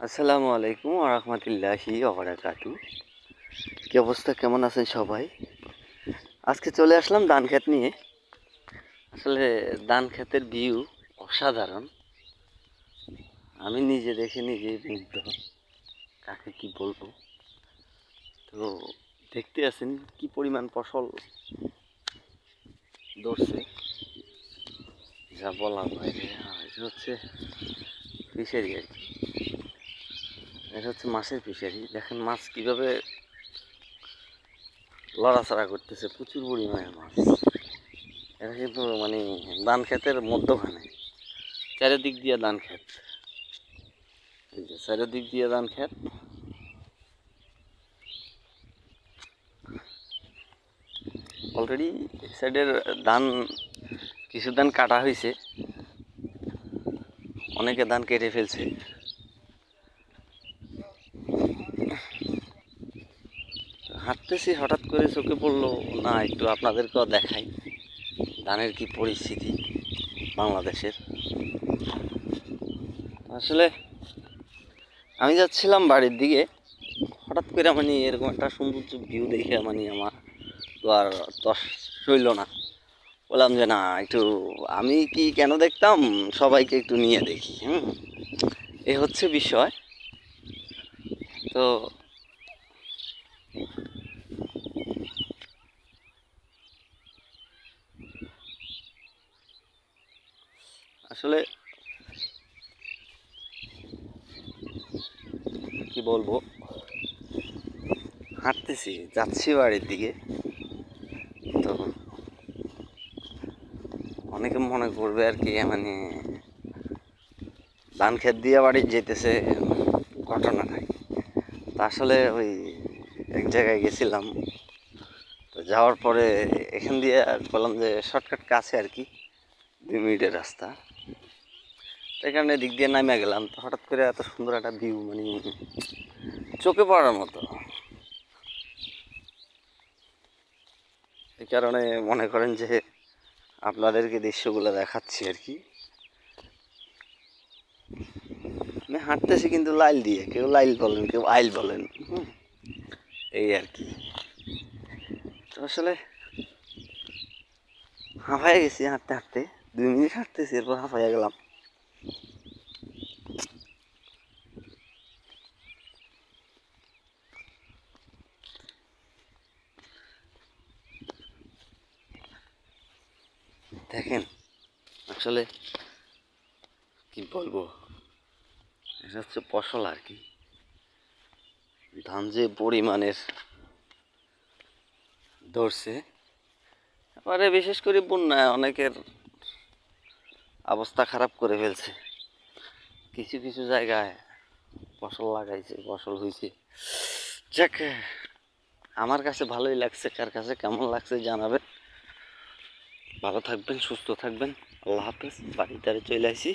আসসালামু আলাইকুম আরহামতুল্লাহি ওবরাকাতু কি অবস্থা? কেমন আছেন সবাই? আজকে চলে আসলাম ধান ক্ষেত নিয়ে। আসলে ধান ক্ষেতের ভিউ অসাধারণ। আমি নিজে দেখে নিজেই মুগ্ধ। কাকে কি বলব? তো দেখতে আছেন কি পরিমাণ ফসল ধরছে। যা বলা এটা হচ্ছে ফিশারি আর কি এটা হচ্ছে মাছের ফিশারি। দেখেন মাছ কীভাবে লড়াচড়া করতেছে, প্রচুর পরিমাণে মাছ। এটা কিন্তু মানে ধান ক্ষেতের মধ্যখানে। চারিদিক দিয়ে ধান যে চারিদিক দিয়ে ধান ক্ষেত। অলরেডি সাইডের ধান, কিছু ধান কাটা হয়েছে অনেকে ধান কেটে ফেলছে। হাঁটতেছি, হঠাৎ করে চোখে পড়ল, না, একটু আপনাদেরকেও দেখাই ধানের কি পরিস্থিতি বাংলাদেশের। আসলে আমি যাচ্ছিলাম বাড়ির দিকে, হঠাৎ করে মানে এরকম একটা সৌন্দর্য ভিউ দেখে মানে আমার তো আর দশ সইল না। বললাম যে, না, একটু আমি কি কেন দেখতাম? সবাইকে একটু নিয়ে দেখি। হুম, এ হচ্ছে বিষয়। তো আসলে কি বলব? হাঁটতেছি, যাচ্ছি বাড়ির দিকে। তো অনেকে মনে করবে আর কি মানে ধান ক্ষেত দিয়ে বাড়ি যেতেছে, ঘটনাটাই। তা আসলে ওই এক জায়গায় গেছিলাম। তো যাওয়ার পরে এখান দিয়ে বললাম যে শর্টকাট কাছে আর কি, দুই মিনিটের রাস্তা। তো এখানে দিক দিয়ে নামে গেলাম। তো হঠাৎ করে এত সুন্দর একটা ভিউ মানে চোখে পড়ার মতো। এই কারণে মনে করেন যে আপনাদেরকে দৃশ্যগুলো দেখাচ্ছি আর কি। আমি হাঁটতেছি কিন্তু লাইল দিয়ে, কেউ লাইল বলেন, কেউ আইল বলেন। এই আর কি। তো আসলে হাঁপাইয়া গেছি হাঁটতে হাঁটতে। দুই মিনিট হাঁটতেছি, এরপর হাঁপাইয়া গেলাম। দেখেন, আসলে কি বলব? এটা হচ্ছে ফসল আর কি। ধান যে পরিমাণের ধরছে এবারে বিশেষ করে বন্যায় অনেকের অবস্থা খারাপ করে ফেলছে। কিছু কিছু জায়গায় ফসল লাগাইছে, ফসল হয়েছে যাক, আমার কাছে ভালোই লাগছে, কার কাছে কেমন লাগছে জানাবেন। ভালো থাকবেন, সুস্থ থাকবেন। আল্লাহ হাফেজ বাড়ি বাড়িতে চলে আসি।